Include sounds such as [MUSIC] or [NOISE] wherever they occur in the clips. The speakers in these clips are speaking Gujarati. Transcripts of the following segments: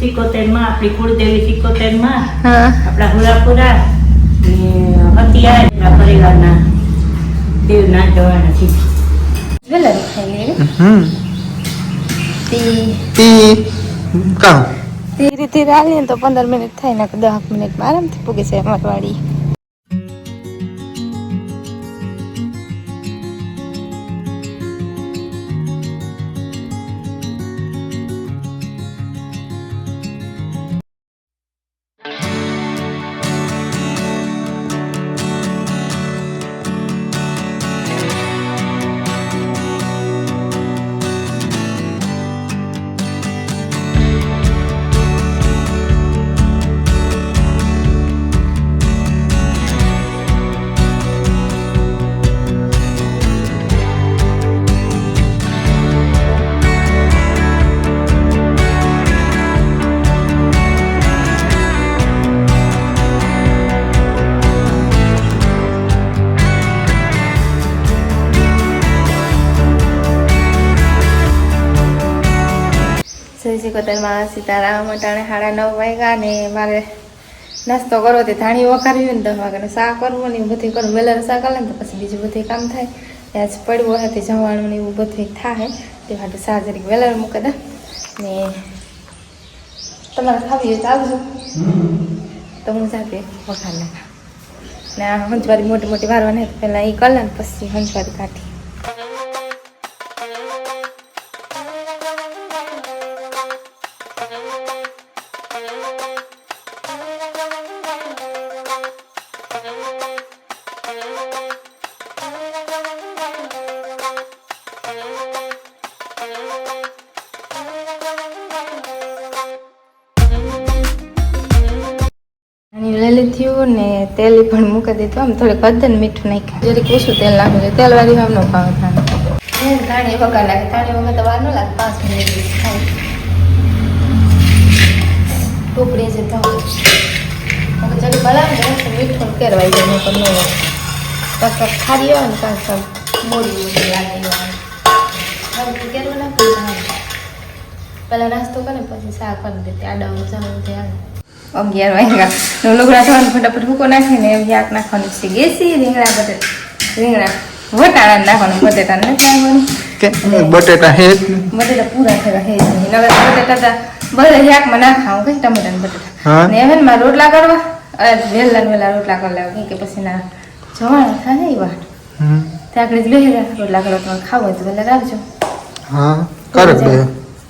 સિકોતેરમાં આપણી કુળદેવી સિકોતેરમાં આપણા હુરાપુરા ને હતિયાર આપણા પરિવારના દેવના જવાના છે જ્વેલરી ખાઈ લેવી હમ. તી તી કાં ધીરે ધીરે હાલીએ ને તો પંદર મિનિટ થાય ને દસ મિનિટમાં આરામથી પૂગી છે અમારી વાડી કતરમાં સીતારામ અટાણે સાડા નવ વાગ્યા ને મારે નાસ્તો કરવો તે ધાણી વઘારવી ને દસ વાગ્યાને કરવું ને એવું બધું કરવું વેલાર શા કરે ને તો પછી બીજું બધું કામ થાય. ત્યાં જ પડવું હોય તે જવાનું ને એવું બધું થાય. તે માટે સાજરીક વેલર મૂકી દે ને તમારે ખાવી હોય તો આવજો. તો હું જાતે વઘાર નાખા ને આ હંચવારી મોટી મોટી વારવા ને પહેલાં એ કર ને પછી હંચવારી કાઢી લીલી થયું તેલ પણ મૂકી દીધું. આમ થોડીક વધન મીઠું નાખ્યું. જરીક ઓછું તેલ નાખ્યું છે. તેલ વાળી આમ નો ભાવ થાય વગર લાગે. ધાણી વગર તો વાર ન લાગે. પાંચ મિનિટ ટોપડી છે તો હવે જરી ભલાવે ને તો મીઠું કેરવાઈ જાય પણ ન હોય. કાંક કાંક ખારી ને કાંક કાંક મોડી મોડી લાગે આવે હવે કેરવું નાખું પહેલાં નાસ્તો કરે પછી શાક કરી દેતી આડા જવાનું ત્યાં અગિયાર વાગ્યા. લુગડા ધોવાનું ફટાફટ ભૂકો નાખીને શાક નાખવાનું છે. ગેસી રીંગણા બટેટા. રીંગણા વટાણા નાખવાનું બટેટા નથી બટેટા હે બટેટા પૂરા થયા હે જ નહીં નકર બટેટા તો બધા શાકમાં નાખાવું કઈ ટમેટા ને બટેટા હા. ને હવે ને રોટલા કરવા? અરે વેલા રોટલા કરી લેવા. કેમ કે પછી ના જવાના થાય ને એ ત્યાં આગળ જ બેસી રહ્યા રોટલા કરવા તમારે ખાવું હોય તો વહેલા રાખજો. હા કરે બે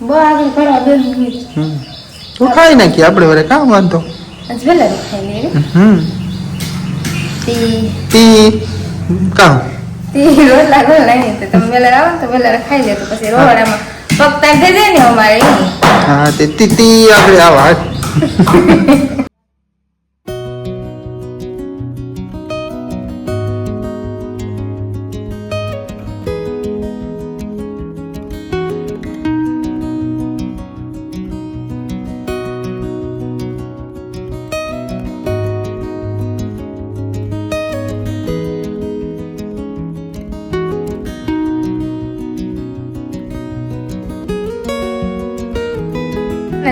બહુ આગળ કરવા બે તો ખાઈ નાખી આપણે વરે કામ વાંધો? આજ ખાઈ લેવી હમ. તી તી કાં? તે રોટલા ગોળ નહીં તમે વેલા આવો ને તો વેલા ખાઈ લે. તો પછી રોવાડામાં પગતા થઈ જાય ને અમારે. હા તે તી તી આપણે આવા હાલ. [LAUGHS]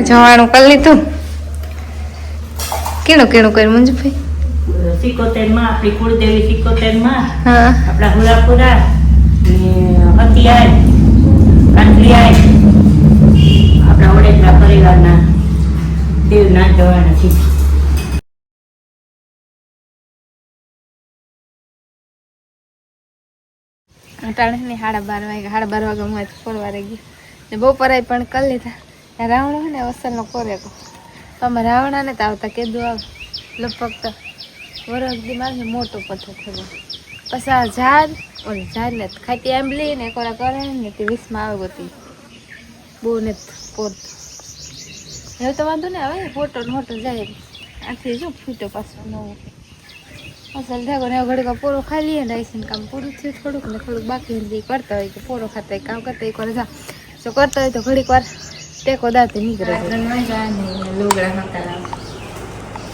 જવાનું કરી લીધું. કેણું કેણું કર્યું મંજુભાઈ? સિકોતેરમાં આપણી કુળદેવી સિકોતેરમાં આપણા હુરાપુરા હતિયાર કાંઠલિયાર આપણા વડેદરા પરિવારના દેવના જવાના છે અટાણે ને સાડા બાર વાગે સાડા બાર વાગે હું ફોરવારે ગઈ ને બપોરે પણ કરી લીધા. રાવણ હોય ને અસલનો કોરે કો તો અમે રાવણાને તો આવતા કીધું આવ. લગભગ તો વરસ દી મારે મોટો પથ્થર થયો. પછી આ ઝાડ, ઓલી ઝાડ ને ખાતી આંબલી ને કોરા કરે ને તે વીસમાં આવે બધી. બહુ ને પોત. હવે તો વાંધો ને આવે ફોટો મોટો જાય. આથી જો ફૂટો પાછો નવો અસલ ઢાકો ને ઘડીક પોરો ખાઈ લઈએ ને આઈસીને કામ પૂરું થયું થોડુંક ને થોડુંક બાકી કરતા હોય કે પોરો ખાતા હોય, કામ કરતા હોય કરે. જા, જો કરતા હોય તો ઘડીક વાર ટેકો દાતે નીકળે લુગડા હતા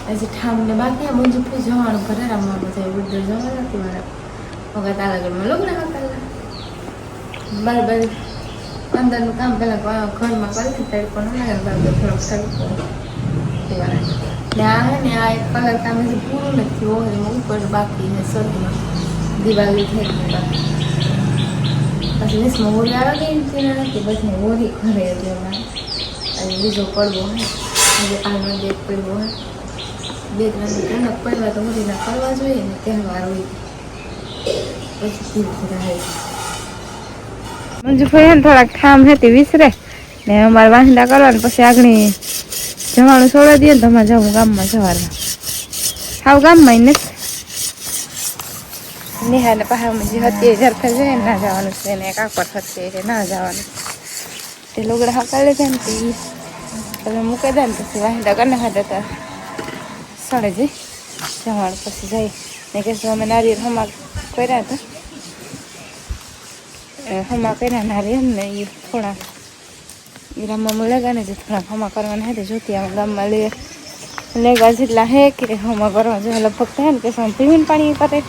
હજી ઠામને બાકી આ મંજુ પૂ જવાનું ઘરે રમવા થાય ઉદ્ધર જવા નથી મારા વગર તારા ઘરમાં લુગડા હતા બાર બાર અંદરનું કામ પેલા ઘરમાં કરી તડકો પણ ને બાબા થોડોક દેવાના. ને આ હે ને આ એક કલર કામ પૂરું નથી, ઓહરી ઉપર બાકી છે સદમાં દિવાળી થઈ ગઈ બાકી. વીસમાં હોળી આવે ગઈ ને નથી બસ ને હોળી ઘરે હતી અમારે અને બીજો પડવો હે. આજે બેગ પડવો હે. બે ત્રણ દી પડવા તો હોળીના કરવા જોઈએ ને તહેવાર હોય પછી ધીરે ધીરે મંજુ ભાઈ થોડાક ઠામ હતી વિસરે. ને અમારે વાંસદા કરવાનું, પછી આગળ જવાનું છોડી દઈએ ને તો અમારે જવું ગામમાં સવારમાં સાવ ગામમાં નથી. નિહાને પહાડમાં જે હતી ઝરખર જાય ના જવાનું છે ને કાપડ હતી એટલે ના જવાનું તે લોગડા હકાલે છે ને તે તમે મૂકી દે ને પછી વાંસદા કરી નાખા હતા સડે જઈ જવાનું પછી જઈ ને કે અમે નારિયેર હમા કર્યા હતા હમા કર્યા નારિયેર ને એ થોડા એ ગામમાં મળેગા ને જે થોડા હમા કરવાના હતા જોતી અમે ગામમાં લે લેગા જેટલા હે કે હમા કરવા જો લગભગ થાય ને કે પીવીને પાણી કરે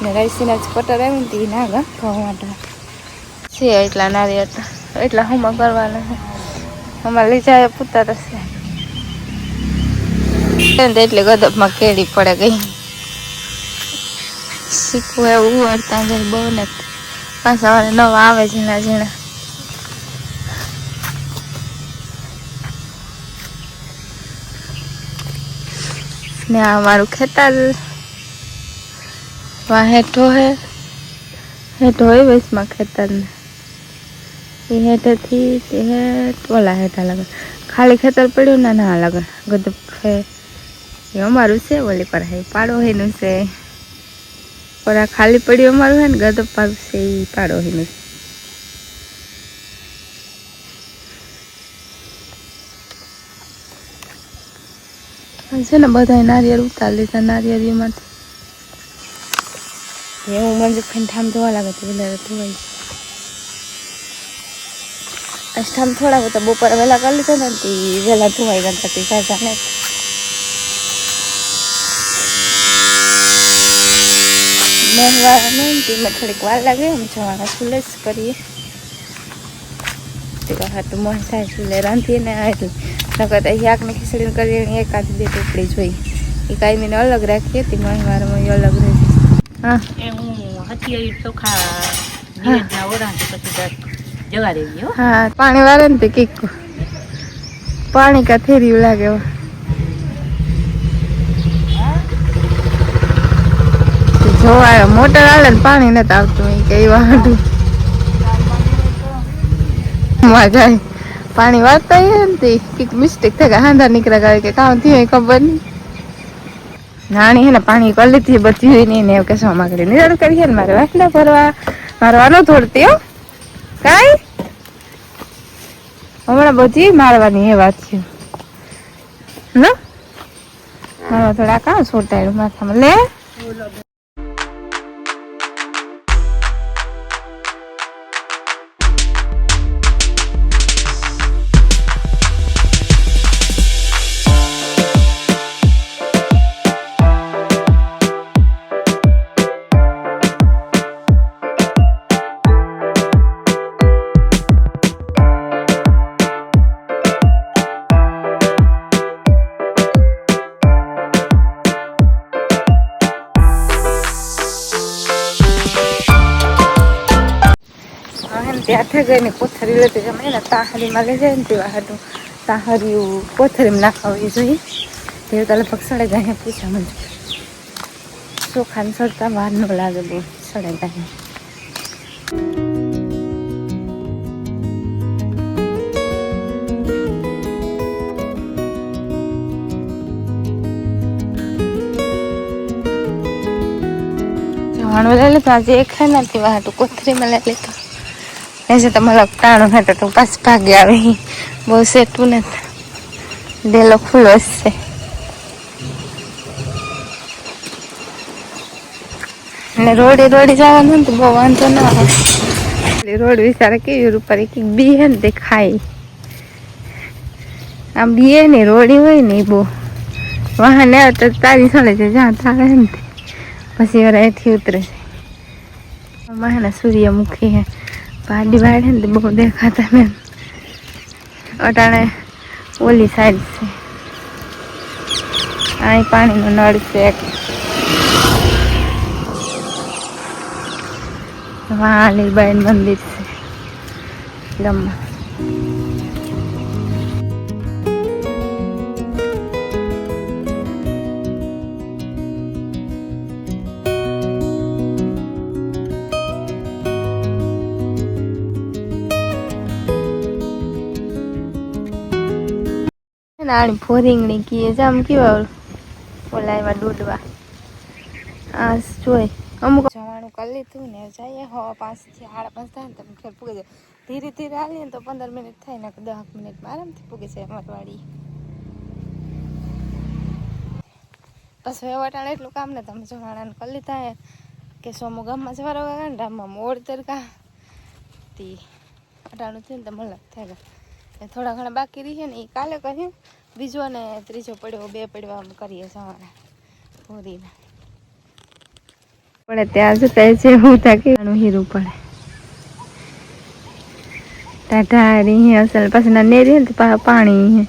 ને રાઈસીના જ કટર આવ્યું ને ના ગા માટે. છે એટલા નારિયેળ હતા એટલા હમા કરવાના છે. અમારે લઈ જાય પૂતા થશે એટલે ગદપમાં કેળી પડે ગઈ. શીખવું એવું વર્તા જાય બહુ ને. પાછા વાળા નવા આવે ઝીણા ઝીણા. ને આ મારું ખેતર વા હેઠો હે? હેઠો હોય વચમાં ખેતર ને એ હેઠેથી તે હેઠ ઓલા હેઠા લગન. ખાલી ખેતર પડ્યું ના ના લગન. ગદપ હે. એ અમારું છે, ઓલી પર હે પાડો હેનું છે ઓલા ખાલી પડ્યું અમારું હે ને ગદપ પાડું છે એ પાડો હેનું છે છે ને બધા નારિયેળ ઉતાર લીધા નારિયેળીમાંથી. એવું મંજુ ખાઈને ઠામ ધોવા લાગે તો વધારે જાય ઠામ થોડા બધા બપોરે વહેલા કરી લીધો ને તે વહેલા ધોવાઈ ગયા હતા તે સાજા ને મહેવા નહીં તેમાં થોડીક વાર લાગે એમ જવાના સુલે જ કરીએ. તેવા હાટું મોહ થાય સુલે રાંધીએ ને એટલે. નકર તો શાકને ખીચડી કરીએ ને એકાદ બે ટુકડી જોઈ એ કાંઈ અલગ રાખીએ, તે મહેવારમાં અલગ રહે હા એ હું હથિયારી ચોખા નિવેદના ઓરાંથી પછી જવા દેવી હો. હા પાણી વાળે ને તે કીક પાણી કા થેર્યું લાગે જોવાય મોટર આવે ને પાણી નથી આવતું એ વાંધું. માં જાય પાણી વાળતા ને તે કંઈક મિસ્ટેક થાય કે હાંધા નીકળ્યા ગાય કે કામ થયું ખબર નહીં. નાની હે ને પાણી કરી લીધી, બધી હોય નહીં ને એવું કે શું માગડી નિરણ કરીએ ને મારે વાસણા ભરવા. મારવાનો થોડતી હો. કાંઈ? હમણાં બધી મારવાની એ વાત છે. ને મારવા થોડા કામ છોટાયું માથામાં. લે. હા ત્યાં થઈ ગઈ ને કોથરી લેતી જમે ને તાહરીમાં લઈ જાય ને તેવા હાટું માં કોથરીમાં નાખાવી જોઈએ. તે તો લગભગ સડે જાય પૂછા મને ચોખાને સડતા વાર ન લાગે બહુ. સડે ગાય જવાનું લઈ તો આજે એક ખાઈ નથી વાટું કોથરીમાં લઈ લીધું એસે તમારા તાણો હતો તો પાસ ભાગે આવે. બહુ સેટું નથી. ડેલો ખુલ્લો છે. ને રોડે રોડે જવાનું તો બહુ વાંધો ન આવે. રોડ વિચારે કેવી ઉપર એક બી હે ને તે ખાય આમ બીએ ને, રોડી હોય ને બહુ. વાહન આવે તો તારી સળે છે જ્યાં તારે ને પછી એથી ઉતરે છે. મહાના સૂર્યમુખી હે. પાડી વાળે ને બહુ દેખાતા મેં અટાણે ઓલી સાઈડ છે. અહીં પાણીનો નળ છે એક. વાં લીલબાઈ મંદિર છે. લંબા. નાની ફોરિંગણી કીએ આમ કેવા ઓલા એવા દૂધવા આ જોઈ. અમુક જવાનું કરી લીધું ને જઈએ. હવા પાંચથી સાડા પાંચ થાય ને તમે ઘેર પૂગે જાય ધીરે ધીરે આવીએ ને તો પંદર મિનિટ થાય ને દસ મિનિટમાં આરામથી પૂગે છે અમરવાડી. બસ હવે વટાણે એટલું કામ ને તમે જવાણાને કરી લીધા કે સોમો ગામમાં જવારો ગયા ને, ગામમાં મોડ તરકા તી. અટાણું થયું ને તો મળે થાય. થોડા ઘણા બાકી રહીએ ને એ કાલે કરીએ. બીજો અને ત્રીજો પડ્યો, બે આમ કરીએ સવારે. પૂરીને. પડે ત્યાં જતા છે, હું થાકી હીરું પડે. ટાઢા રહી અસલ પાછળ નેરી ને પાણી